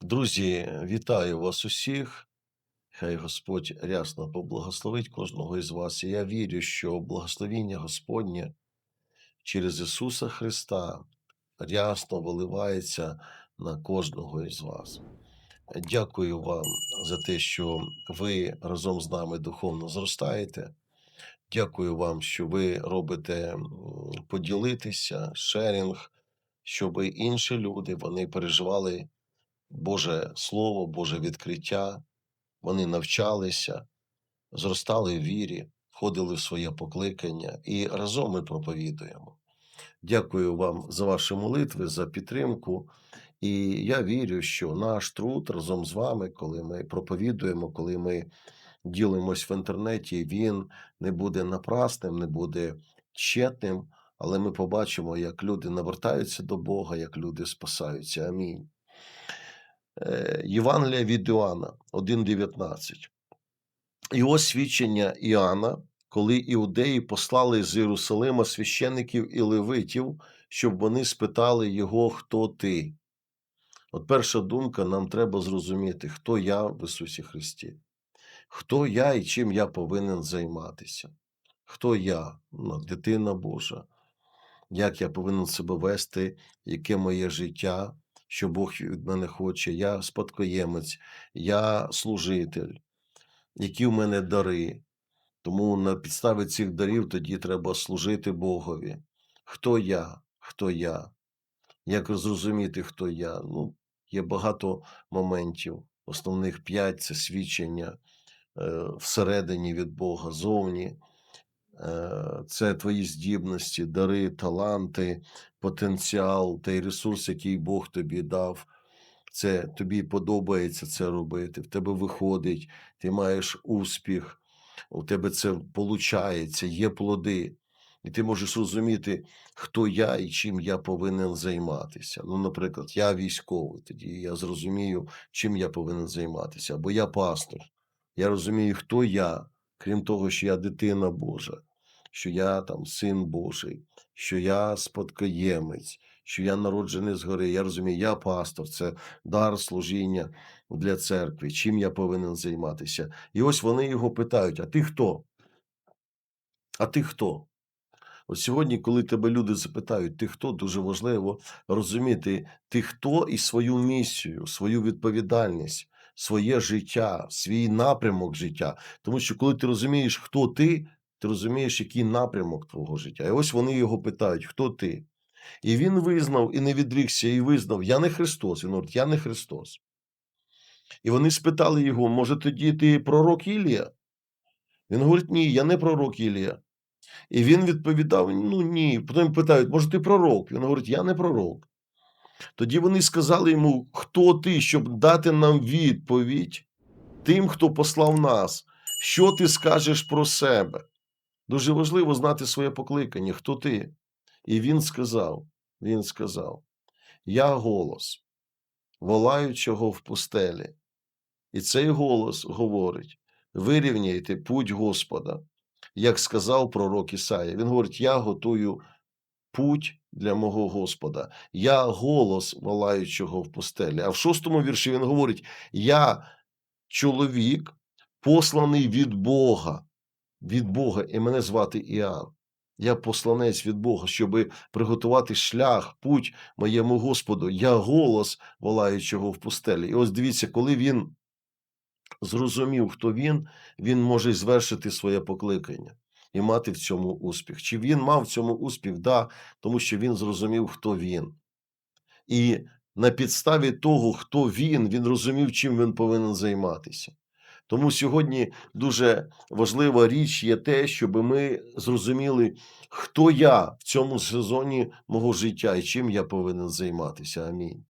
Друзі, вітаю вас усіх. Хай Господь рясно поблагословить кожного із вас. І я вірю, що благословіння Господнє через Ісуса Христа рясно виливається на кожного із вас. Дякую вам за те, що ви разом з нами духовно зростаєте. Дякую вам, що ви робите поділитися, шерінг, щоб інші люди вони переживали Боже Слово, Боже відкриття, вони навчалися, зростали в вірі, входили в своє покликання і разом ми проповідуємо. Дякую вам за ваші молитви, за підтримку. І я вірю, що наш труд разом з вами, коли ми проповідуємо, коли ми ділимось в інтернеті, він не буде напрасним, не буде тщетним, але ми побачимо, як люди навертаються до Бога, як люди спасаються. Амінь. Е, Євангелія від Іоанна 1,19. І ось свідчення Іоанна, коли іудеї послали з Єрусалима священиків і левитів, щоб вони спитали його, хто ти. От перша думка, нам треба зрозуміти, хто я в Ісусі Христі, хто я і чим я повинен займатися. Хто я, ну, дитина Божа, як я повинен себе вести, яке моє життя, що Бог від мене хоче, я спадкоємець, я служитель, які в мене дари. Тому на підставі цих дарів тоді треба служити Богові. Хто я? Хто я? Як зрозуміти, хто я? Ну, є багато моментів. Основних п'ять це свідчення е, всередині від Бога, зовні. Е, Це твої здібності, дари, таланти, потенціал, той ресурс, який Бог тобі дав. Це тобі подобається це робити, в тебе виходить, ти маєш успіх, у тебе це виходить, є плоди. І ти можеш розуміти, хто я і чим я повинен займатися. Ну, наприклад, я військовий, тоді я зрозумію, чим я повинен займатися. Або я пастор. Я розумію, хто я, крім того, що я дитина Божа, що я там син Божий, що я спадкоємець, що я народжений згори. Я розумію, я пастор, це дар служіння для церкви, чим я повинен займатися. І ось вони його питають: а ти хто? А ти хто? От сьогодні, коли тебе люди запитають, ти хто, дуже важливо розуміти, ти хто і свою місію, свою відповідальність, своє життя, свій напрямок життя. Тому що коли ти розумієш, хто ти, ти розумієш, який напрямок твого життя. І ось вони його питають, хто ти? І він визнав і не відрікся, і визнав: Я не Христос. Він говорить, я не Христос. І вони спитали його: може, тоді ти пророк Ілія? Він говорить, ні, я не пророк Ілія. І він відповідав: Ну ні. Потім питають, може, ти пророк? Він говорить, я не пророк. Тоді вони сказали йому, хто ти, щоб дати нам відповідь тим, хто послав нас. Що ти скажеш про себе? Дуже важливо знати своє покликання, хто ти. І він сказав: він сказав: Я голос, волаючого в пустелі. І цей голос говорить: вирівняйте путь Господа, як сказав пророк Ісая. Він говорить: Я готую путь для мого Господа. Я голос волаючого в пустелі. А в шостому вірші він говорить: Я чоловік, посланий від Бога, від Бога, і мене звати Іоанн. Я посланець від Бога, щоб приготувати шлях, путь моєму Господу. Я голос волаючого в пустелі. І ось дивіться, коли він зрозумів, хто він, він може звершити своє покликання і мати в цьому успіх. Чи він мав в цьому успіх? Да, тому що він зрозумів, хто він. І на підставі того, хто він, він розумів, чим він повинен займатися. Тому сьогодні дуже важлива річ є те, щоб ми зрозуміли, хто я в цьому сезоні мого життя і чим я повинен займатися. Амінь.